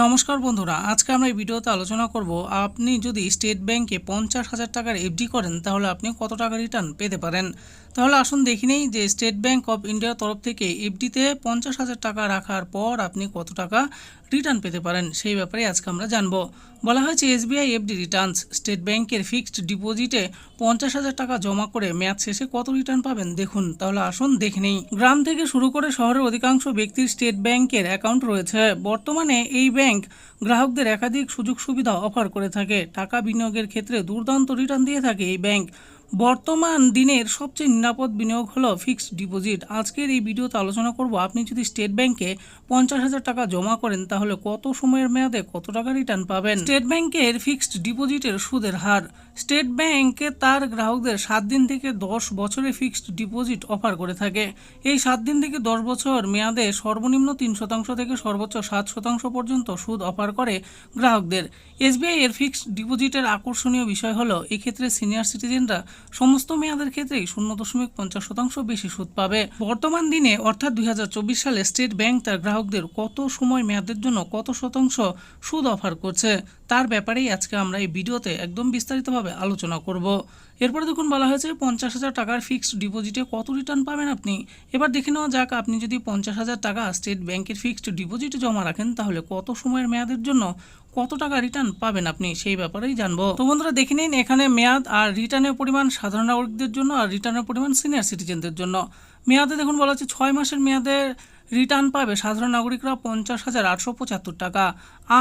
নমস্কার বন্ধুরা, আজকে আমরা এই ভিডিওতে আলোচনা করব আপনি যদি স্টেট ব্যাংকে পঞ্চাশ হাজার টাকার এফডি করেন, তাহলে আপনি কত টাকা রিটার্ন পেতে পারেন? তাহলে আসুন দেখি নেই যে স্টেট ব্যাংক অফ ইন্ডিয়ার তরফ থেকে এফডিতে পঞ্চাশ হাজার টাকা রাখার পর আপনি কত টাকা রিটার্ন পেতে পারেন, সেই ব্যাপারে আজকে আমরা জানব। বলা হয়েছে এসবিআই এফডি রিটার্নস স্টেট ব্যাংকের ফিক্সড ডিপোজিটে পঞ্চাশ হাজার টাকা জমা করে মেয়াদ শেষে কত রিটার্ন পাবেন, দেখুন, তাহলে আসুন দেখে নেই। গ্রাম থেকে শুরু করে শহরের অধিকাংশ ব্যক্তির স্টেট ব্যাংকের অ্যাকাউন্ট রয়েছে। বর্তমানে এই গ্রাহকদের একাধিক সুযোগ সুবিধা অফার করে থাকে। টাকা বিনিয়োগের ক্ষেত্রে দুর্দান্ত রিটার্ন দিয়ে থাকে এই ব্যাংক। বর্তমান দিনের সবচেয়ে নিরাপদ বিনিয়োগ হলো ফিক্সড ডিপোজিট। আজকের এই ভিডিওতে আলোচনা করব, আপনি যদি স্টেট ব্যাংকে পঞ্চাশ হাজার টাকা জমা করেন, তাহলে কত সময়ের মেয়াদে কত টাকা রিটার্ন পাবেন? স্টেট ব্যাংকের ফিক্সড ডিপোজিটের সুদের হার। স্টেট ব্যাংকে তার গ্রাহকদের সাত দিন থেকে দশ বছরে ফিক্সড ডিপোজিট অফার করে থাকে। এই সাত দিন থেকে দশ বছর মেয়াদে সর্বনিম্ন তিন শতাংশ থেকে সর্বোচ্চ সাত শতাংশ পর্যন্ত সুদ অফার করে গ্রাহকদের। এসবিআই এর ফিক্সড ডিপোজিটের আকর্ষণীয় বিষয় হলো, এক্ষেত্রে সিনিয়র সিটিজেনরা সমস্ত মেয়াদের ক্ষেত্রেই শূন্য দশমিক পঞ্চাশ শতাংশ বেশি সুদ পাবে। বর্তমান দিনে, অর্থাৎ দুই সালে স্টেট ব্যাংক তার গ্রাহকদের কত সময় মেয়াদের জন্য কত শতাংশ সুদ অফার করছে, তার ব্যাপারেই আজকে আমরা এই ভিডিওতে একদম বিস্তারিতভাবে আলোচনা করব। এরপরে দেখুন, বলা হয়েছে পঞ্চাশ হাজার টাকার ফিক্সড ডিপোজিটে কত রিটার্ন পাবেন আপনি। এবার দেখে নেওয়া যাক, আপনি যদি পঞ্চাশ হাজার টাকা স্টেট ব্যাংকের ফিক্সড ডিপোজিটে জমা রাখেন, তাহলে কত সময়ের মেয়াদের জন্য কত টাকা রিটার্ন পাবেন আপনি, সেই ব্যাপারেই জানব। তো বন্ধুরা, দেখে নিন, এখানে মেয়াদ আর রিটার্নের পরিমাণ সাধারণ নাগরিকদের জন্য আর রিটার্নের পরিমাণ সিনিয়র সিটিজেনদের জন্য। মেয়াদে দেখুন বলা হচ্ছে ছয় মাসের মেয়াদে রিটার্ন পাবে সাধারণ নাগরিকরা পঞ্চাশ হাজার আটশো পঁচাত্তর টাকা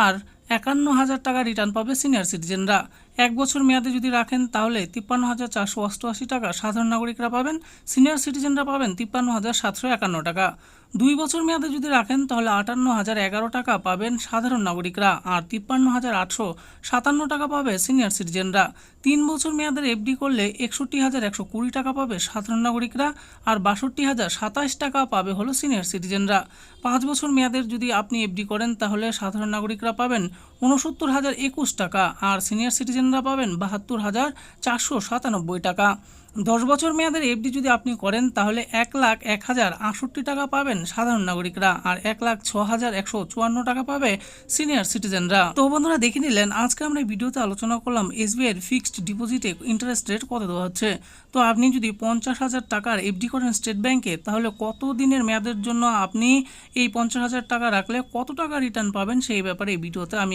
আর একান্ন হাজার টাকা রিটার্ন পাবে সিনিয়র সিটিজেনরা। এক বছর মেয়াদে যদি রাখেন, তাহলে তিপ্পান্ন হাজার চারশো অষ্টআশি টাকা সাধারণ নাগরিকরা পাবেন, সিনিয়র সিটিজেনরা পাবেন তিপ্পান্ন হাজার সাতশো একান্ন টাকা। দুই বছর মেয়াদে যদি রাখেন, তাহলে আটান্ন হাজার এগারো টাকা পাবেন সাধারণ নাগরিকরা আর তিপ্পান্ন হাজার আটশো সাতান্ন টাকা পাবে সিনিয়র সিটিজেনরা। তিন বছর মেয়াদের এফডি করলে একষট্টি হাজার একশো কুড়ি টাকা পাবে সাধারণ নাগরিকরা আর বাষট্টি হাজার সাতাশ টাকা পাবে হলো সিনিয়র সিটিজেনরা পাঁচ বছর মেয়াদের যদি আপনি এফডি করেন তাহলে সাধারণ নাগরিকরা পাবেন উনসত্তর হাজার একুশ টাকা আর সিনিয়র সিটিজেনরা পাবেন বাহাত্তর হাজার চারশো সাতানব্বই টাকা। দশ বছর মেয়াদের এফডি যদি আপনি করেন, তাহলে এক লাখ এক হাজার আটষট্টি টাকা পাবেন সাধারণ নাগরিকরা আর এক লাখ ছ হাজার একশো চুয়ান্ন টাকা পাবে সিনিয়র সিটিজেনরা। তো বন্ধুরা, দেখে নিলেন, আজকে আমরা ভিডিওতে আলোচনা করলাম এসবিআই এর ফিক্সড ডিপোজিটে ইন্টারেস্ট রেট কত দেওয়া হচ্ছে। তো আপনি যদি পঞ্চাশ হাজার টাকার এফডি করেন স্টেট ব্যাংকে, তাহলে কত দিনের মেয়াদের জন্য আপনি এই পঞ্চাশ হাজার টাকা রাখলে কত টাকা রিটার্ন পাবেন, সেই ব্যাপারে এই ভিডিওতে আমি